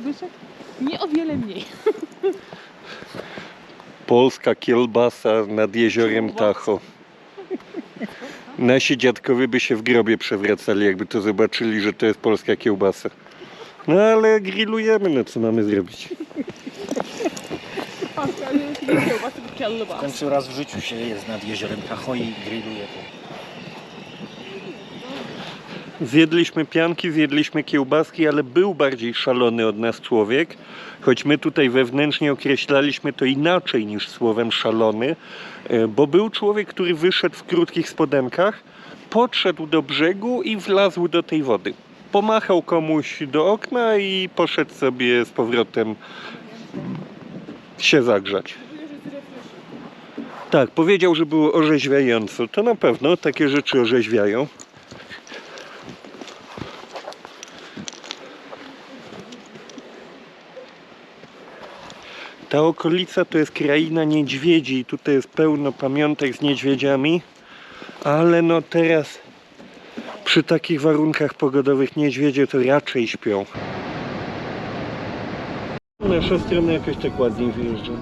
Zbyszek? Nie o wiele mniej. Polska kielbasa nad jeziorem Tacho. Nasi dziadkowie by się w grobie przewracali, jakby to zobaczyli, że to jest polska kiełbasa. No ale grillujemy, no co mamy zrobić? Pierwszy raz w życiu się jest nad jeziorem Tahoe i grilluje to. Zjedliśmy pianki, zjedliśmy kiełbaski, ale był bardziej szalony od nas człowiek, choć my tutaj wewnętrznie określaliśmy to inaczej niż słowem szalony, e, bo był człowiek, który wyszedł w krótkich spodenkach, podszedł do brzegu i wlazł do tej wody. Pomachał komuś do okna i poszedł sobie z powrotem się zagrzać. Tak, powiedział, że było orzeźwiająco. To na pewno takie rzeczy orzeźwiają. Ta okolica to jest kraina niedźwiedzi i tutaj jest pełno pamiątek z niedźwiedziami, ale no teraz przy takich warunkach pogodowych niedźwiedzie to raczej śpią. Nasza strona jakoś tak ładniej wyjeżdża.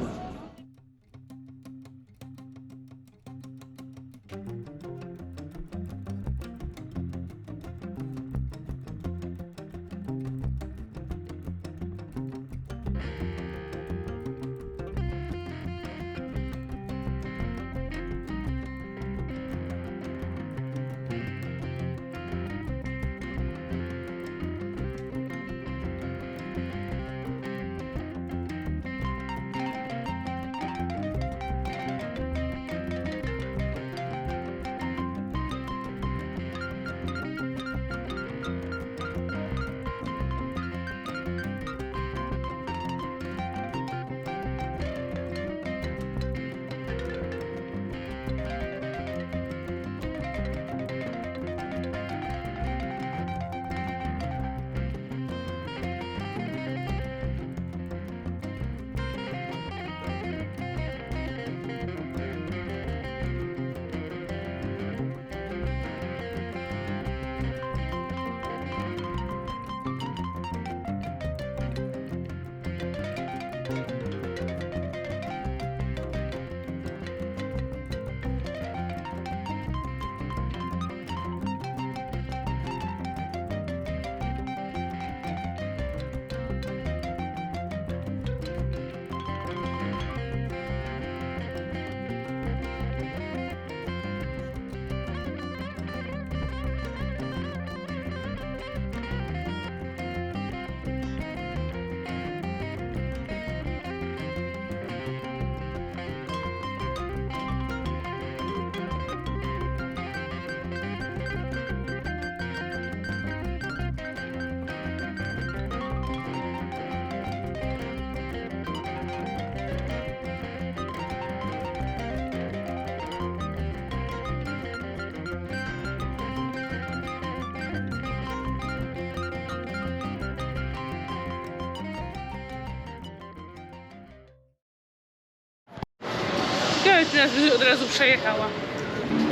Nas od razu przejechała.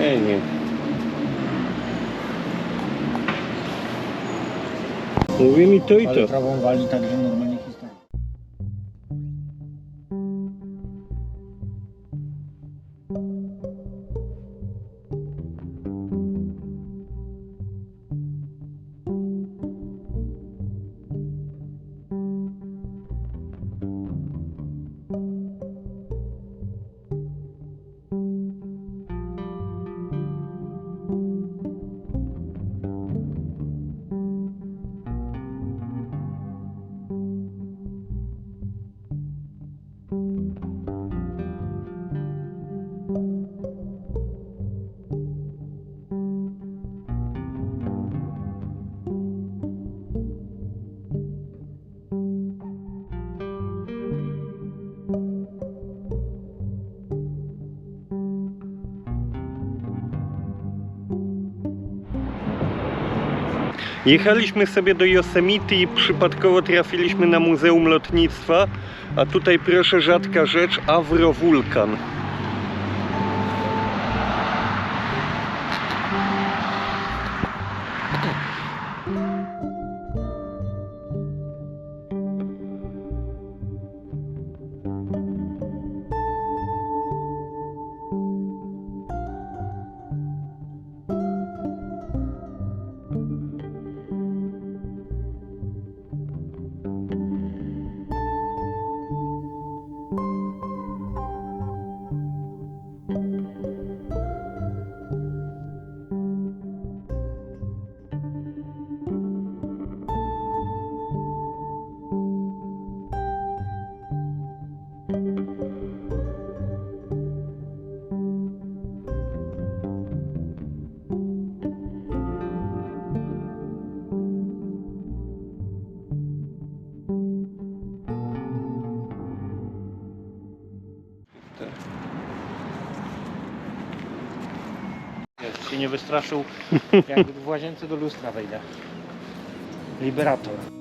Nie, nie. Mówię mi to i Ale to. trawą wali tak, że normalnie Jechaliśmy sobie do Yosemite i przypadkowo trafiliśmy na Muzeum Lotnictwa, a tutaj proszę rzadka rzecz, Awrowulkan. Się nie wystraszył, jak w łazience do lustra wejdę. Liberator.